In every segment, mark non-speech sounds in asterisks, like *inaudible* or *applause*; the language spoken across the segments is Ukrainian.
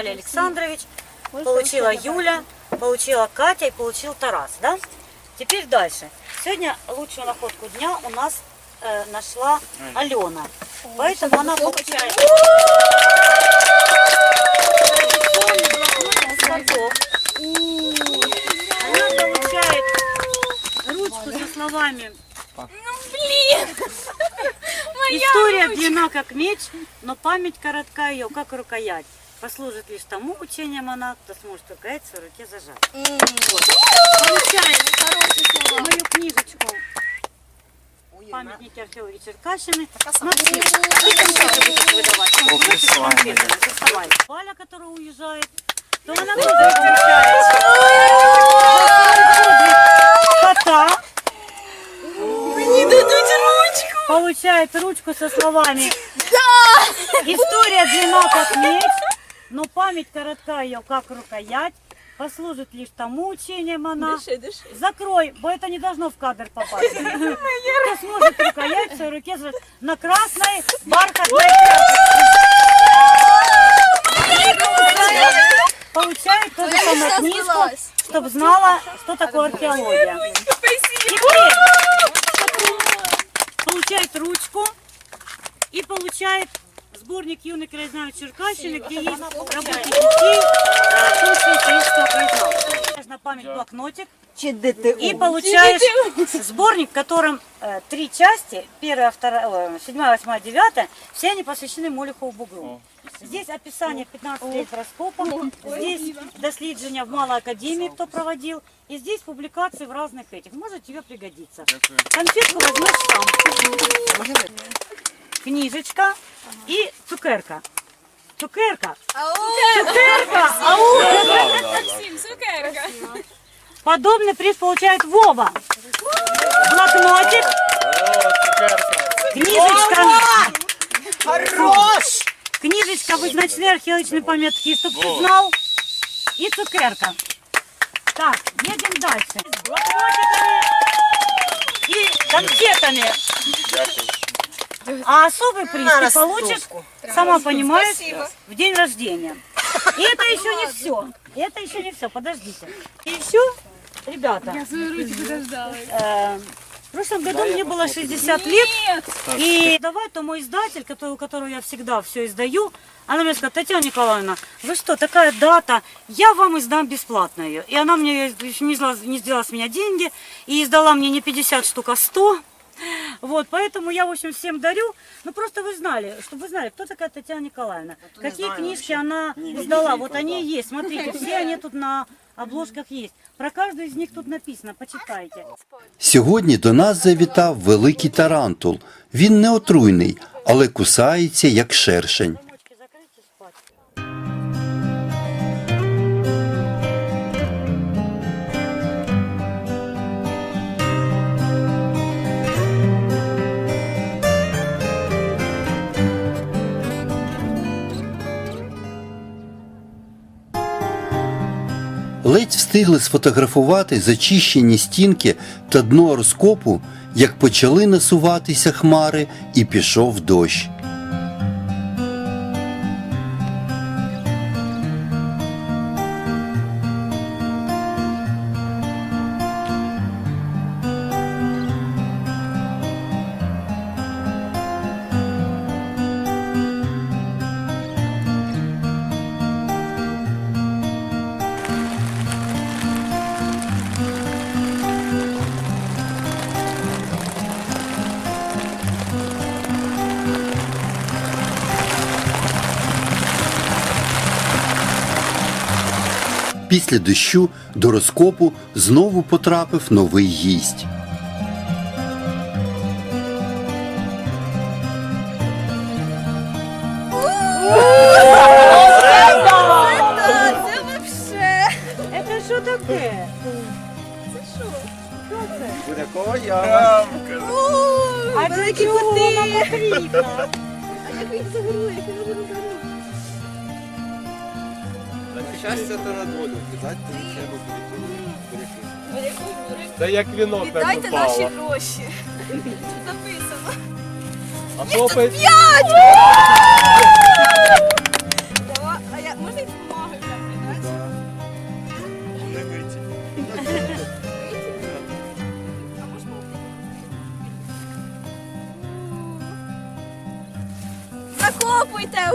Виталий Александрович, получила Юля, получила Катя и получил Тарас, да? Теперь дальше. Сегодня лучшую находку дня у нас э, нашла Алена. Поэтому она получает традиционный блокнот из цветов. Она получает ручку со словами *laughs* История длина как меч, но память коротка ее, как рукоять. Послужит лишь тому учением она, кто сможет рукоять в своей руке зажать. Вот. Получаем мою книжечку. Памятники археологии Черкащины. Смотри, и конфеты будут выдавать. Валя, которая уезжает, то она тоже получает. Кота. Получает ручку со словами. История длина как меч, но память коротка ее как рукоять. Послужит лишь тому учением она. Закрой, бо это не должно в кадр попасть. *laughs* Кто сможет рукоять в своей руке на красной бархатной. Получает то же самое книжку, чтобы знала, что такое археология. Теперь получает ручку и получает сборник юных краезнавец Черкащины, где есть работы детей краезнавства. На память блокнотик. И получаешь сборник, в котором э, три части, первая, вторая, седьмая, восьмая, девятая, все они посвящены Молихову бугру. Здесь описание 15 лет раскопа, здесь дослідження в Малой Академии, кто проводил, и здесь публикации в разных этих. Может тебе пригодится. Конфетку возьмешь там Книжечка и цукерка. Цукерка. Цукерка. Ау. Максим, цукерка. Подобный приз получает Вова. Блокнотик. Книжечка. Хорош! Книжечка визначні археологічні пам'ятки, щоб ти знав. І цукерка. Так, едем дальше. С блокнотиками и конфетами. А особый приз ты получишь, сама понимаешь, в день рождения. И это еще не все. Это еще не все. Подождите. И еще, ребята, э, в прошлом году мне было 60 лет. И давай, то мой издатель, который, у которого я всегда все издаю, она мне сказала, Татьяна Николаевна, вы что, такая дата, я вам издам бесплатно ее. И она мне не, сделала- не сделала с меня деньги, и издала мне не 50 штук, а 100. Вот, поэтому я, в общем, всем дарю. Ну, просто вы знали, чтобы вы знали, кто такая Татьяна Николаевна. Какие знаю книжки она издала. Вот они и есть, смотрите, все они тут на обложках есть. Про каждую из них тут написано, почитайте. Сьогодні до нас завітав великий тарантул. Він не отруйний, але кусається як шершень. Ледь встигли сфотографувати зачищені стінки та дно розкопу, як почали насуватися хмари і пішов дощ. Після дощу до розкопу знову потрапив новий гість. Це вообще. Это что такое? Будякова яма. А великі коти. А як їх загорує? Як їх загорує? щастя та на долю. Віддайте нічого бережіть. Та як віно так Віддайте наші гроші. Записано. А хлопець, П'ять! А я, можна і допомогу взяти, да? Закопуйте!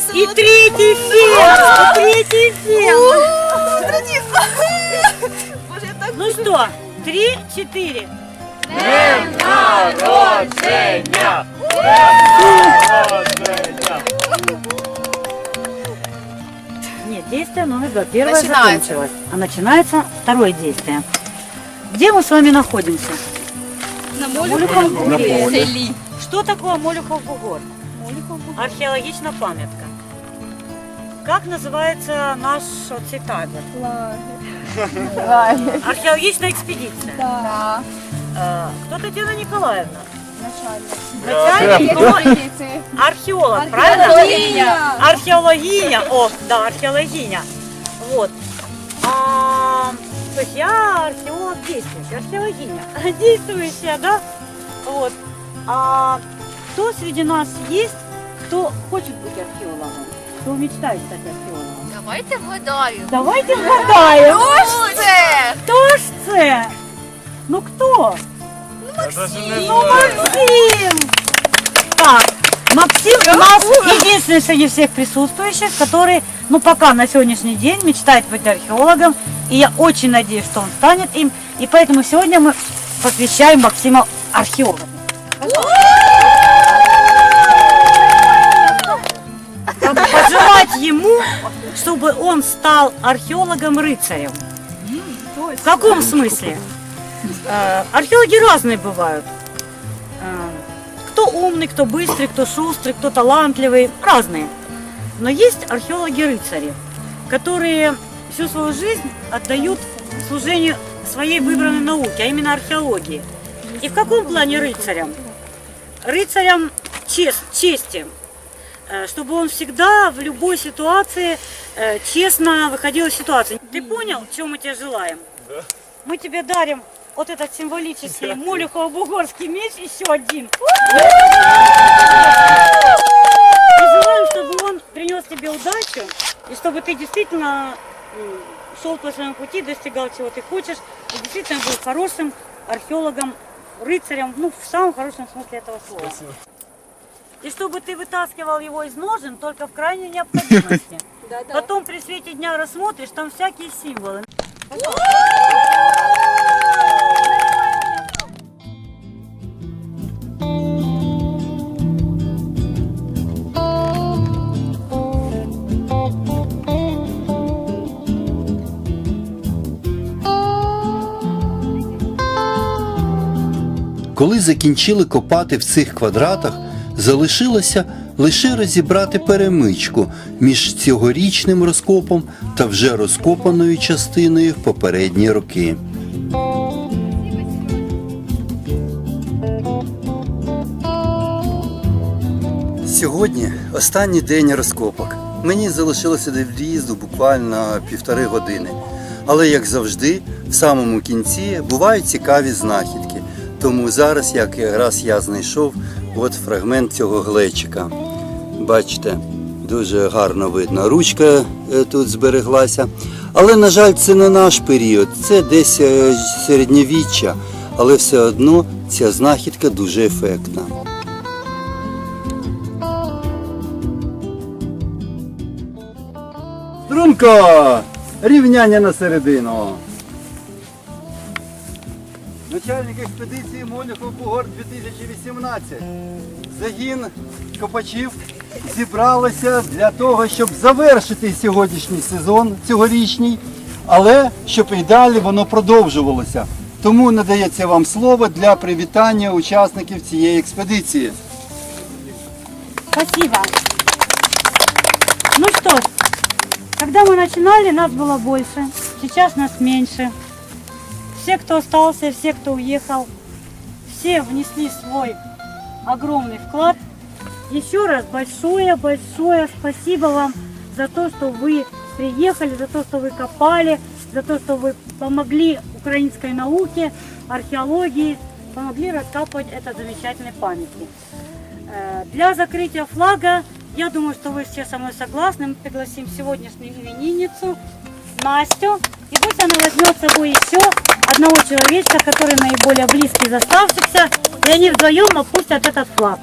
Топить. И третий фен. Третий так Ну что, три, четыре. Нет, действие номер два. Первое Начинается. закончилось. А начинается второе действие. Где мы с вами находимся? на Молюхов селі. Что такое Молюхов бугор? Археологичная памятка. Как называется наш вот цей табір? Археологичная экспедиция. Да. Э, Кто Татьяна Николаевна? Начальник. Начальник. ну, Археолог, правильно? Археологиня. Археологиня. О, да, археологиня. Вот. А, то есть я археолог действующий, археологиня. *laughs* Действующая, да? Вот. А кто среди нас есть, кто хочет быть археологом? Кто мечтает стать археологом? Давайте вгадаю. Давайте вгадаємо. Хто ж це? Хто ж це? Ну кто? Ну Максим! Так, Максим у нас единственный среди всех присутствующих, который, ну пока на сегодняшний день мечтает быть археологом. И я очень надеюсь, что он станет им. И поэтому сегодня мы посвящаем Максима Пожелать ему, чтобы он стал археологом-рыцарем. В каком смысле? Э, Археологи разные бывают. Э, Кто умный, кто быстрый, кто шустрый, кто талантливый, разные. Но есть археологи-рыцари, которые всю свою жизнь отдают служению своей выбранной науке, а именно археологии. И в каком плане рыцарям? Рыцарям чест, чести, чтобы он всегда в любой ситуации э, честно выходил из ситуации. Ты понял, чем мы тебе желаем? Да. Мы тебе дарим вот этот символический Молюхово-Бугорский меч, еще один. И желаем, чтобы он принес тебе удачу, и чтобы ты действительно шел по своему пути, достигал чего ты хочешь, и действительно был хорошим археологом, рыцарем, ну, в самом хорошем смысле этого слова. И чтобы ты вытаскивал его из ножен только в крайней необходимости. *laughs* Потом при свете дня рассмотришь, там всякие символы. Коли закінчили копати в цих квадратах, залишилося лише розібрати перемичку між цьогорічним розкопом та вже розкопаною частиною в попередні роки. Сьогодні останній день розкопок. Мені залишилося до в'їзду буквально півтори години. Але, як завжди, в самому кінці бувають цікаві знахідки. Тому зараз, як якраз я знайшов, от фрагмент цього глечика. Бачите, дуже гарно видно. Ручка е, тут збереглася. Але, на жаль, це не наш період, це десь е, середньовіччя. Але все одно ця знахідка дуже ефектна. Струнко! Рівняння на середину. Начальник експедиції Молюхов Бугор 2018. Загін копачів зібралися для того, щоб завершити сьогоднішній сезон цьогорічний, але щоб і далі воно продовжувалося. Тому надається вам слово для привітання учасників цієї експедиції. Спасибо. Ну что ж, когда мы начинали, нас было больше, сейчас нас меньше. Все, кто остался, все, кто уехал, все внесли свой огромный вклад. Еще раз большое-большое спасибо вам за то, что вы приехали, за то, что вы копали, за то, что вы помогли украинской науке, археологии, помогли раскапывать этот замечательный памятник. Э, Для закрытия флага, я думаю, что вы все со мной согласны, мы пригласим сегодняшнюю именинницу Настю. И пусть она возьмет с собой еще одного человечка, который наиболее близкий из и они вдвоем опустят этот флаг.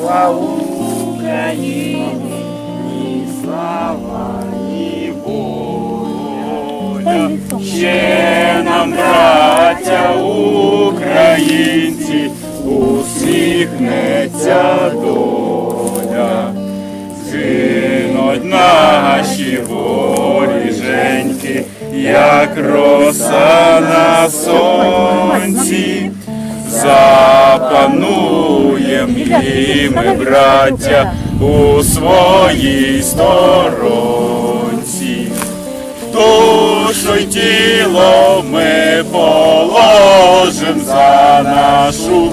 Слава Украине, ни слава, ни воля, Ще нам, братья украинцы! Усміхнеться доля. Згинуть наші воріженьки, як роса на сонці. Запануєм і ми, браття, у своїй сторонці. Душу й тіло ми положим за нашу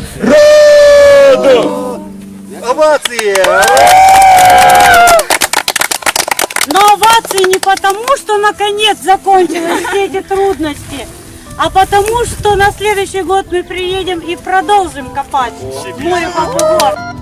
Овації! Но овации не потому, что наконец закончились все эти трудности, а потому, что на следующий год мы приедем и продолжим копать мой бугор.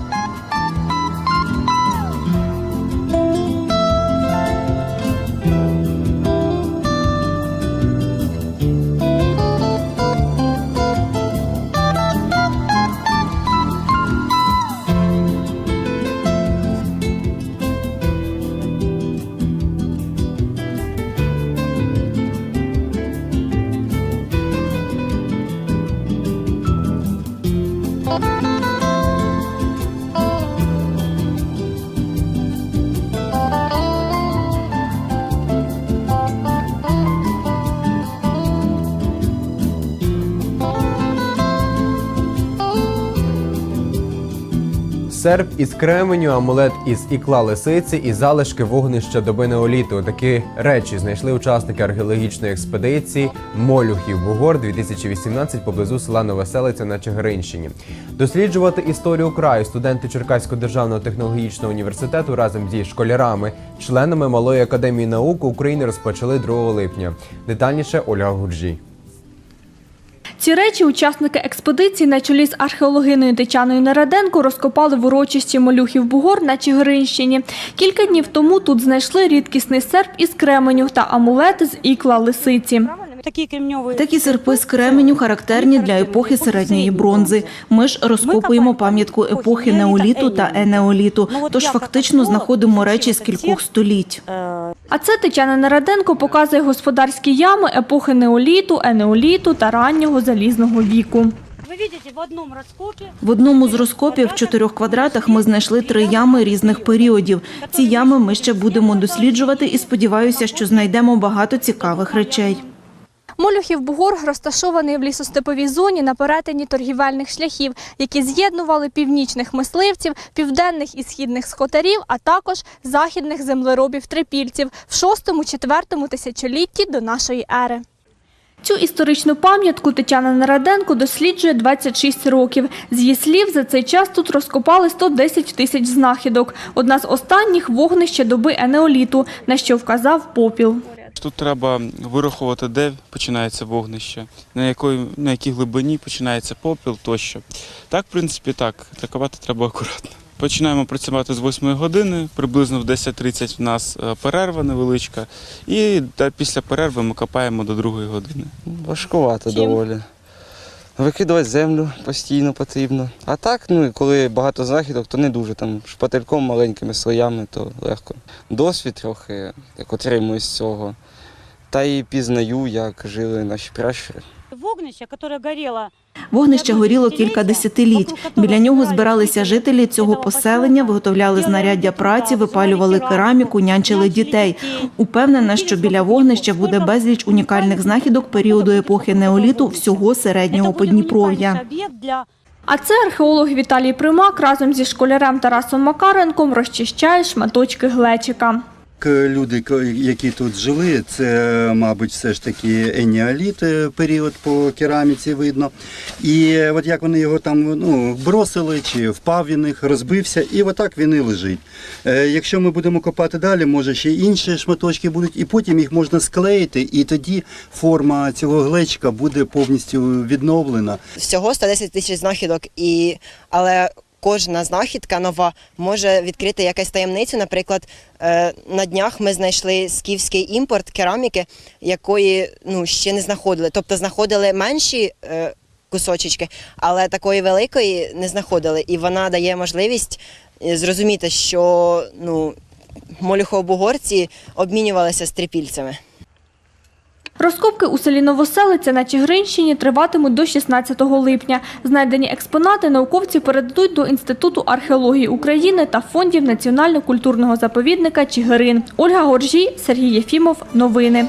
Серп із кременю, амулет із ікла лисиці і залишки вогнища доби неоліту. Такі речі знайшли учасники археологічної експедиції Молюхів Бугор 2018 поблизу села Новоселиця на Чигиринщині. Досліджувати історію краю студенти Черкаського державного технологічного університету разом зі школярами, членами Малої академії наук України розпочали 2 липня. Детальніше Ольга Гуржій. Ці речі учасники експедиції на чолі з археологиною Тетяною Нераденко розкопали в урочисті Молюхів Бугор на Чигиринщині. Кілька днів тому тут знайшли рідкісний серп із кременю та амулет з ікла лисиці. Такі кремньові Такі серпи з кременю характерні для епохи середньої бронзи. Ми ж розкопуємо пам'ятку епохи неоліту та енеоліту, тож фактично знаходимо речі з кількох століть. А це Тетяна Нераденко показує господарські ями епохи неоліту, енеоліту та раннього залізного віку. В одному розкопі В одному з розкопів в чотирьох квадратах ми знайшли три ями різних періодів. Ці ями ми ще будемо досліджувати і сподіваюся, що знайдемо багато цікавих речей. Молюхів Бугор розташований в лісостеповій зоні на перетині торгівельних шляхів, які з'єднували північних мисливців, південних і східних скотарів, а також західних землеробів-трипільців в 6-4 тисячолітті до нашої ери. Цю історичну пам'ятку Тетяна Нараденко досліджує 26 років. З її слів, за цей час тут розкопали 110 тисяч знахідок. Одна з останніх – вогнище доби енеоліту, на що вказав попіл. Тут треба вирахувати, де починається вогнище, на якої на якій глибині починається попіл тощо. Так, в принципі, так. Атакувати треба акуратно. Починаємо працювати з 8 години, приблизно в 10.30 в нас е, перерва невеличка, і після перерви ми копаємо до 2 години. Важкувато доволі. Викидувати землю постійно потрібно. А так, ну і коли багато знахідок, то не дуже там шпательком маленькими слоями, то легко. Досвід трохи, як отримую з цього. Та і пізнаю, як жили наші пращури. Вогнище, яке горіло Вогнище горіло кілька десятиліть. Біля нього збиралися жителі цього поселення, виготовляли знаряддя праці, випалювали кераміку, нянчили дітей. Упевнена, що біля вогнища буде безліч унікальних знахідок періоду епохи неоліту всього середнього Подніпров'я. А це археолог Віталій Примак разом зі школярем Тарасом Макаренком розчищає шматочки глечика. К- Люди, які тут жили, це, мабуть, все ж таки еніаліт е, період по кераміці видно. І от як вони його там ну, бросили, чи впав він їх, розбився, і отак він і лежить. Е, Якщо ми будемо копати далі, може ще інші шматочки будуть, і потім їх можна склеїти, і тоді форма цього глечка буде повністю відновлена. всього 110 тисяч знахідок, і але кожна знахідка нова може відкрити якусь таємницю. Наприклад, е, на днях ми знайшли скіфський імпорт кераміки, якої ну ще не знаходили. Тобто знаходили менші. е, Кусочечки, але такої великої не знаходили, і вона дає можливість е, зрозуміти, що ну молюхообугорці обмінювалися з трипільцями. Розкопки у селі Новоселиця на Чигиринщині триватимуть до 16 липня. Знайдені експонати науковці передадуть до Інституту археології України та фондів Національно-культурного заповідника Чигирин. Ольга Горжій, Сергій Єфімов. Новини.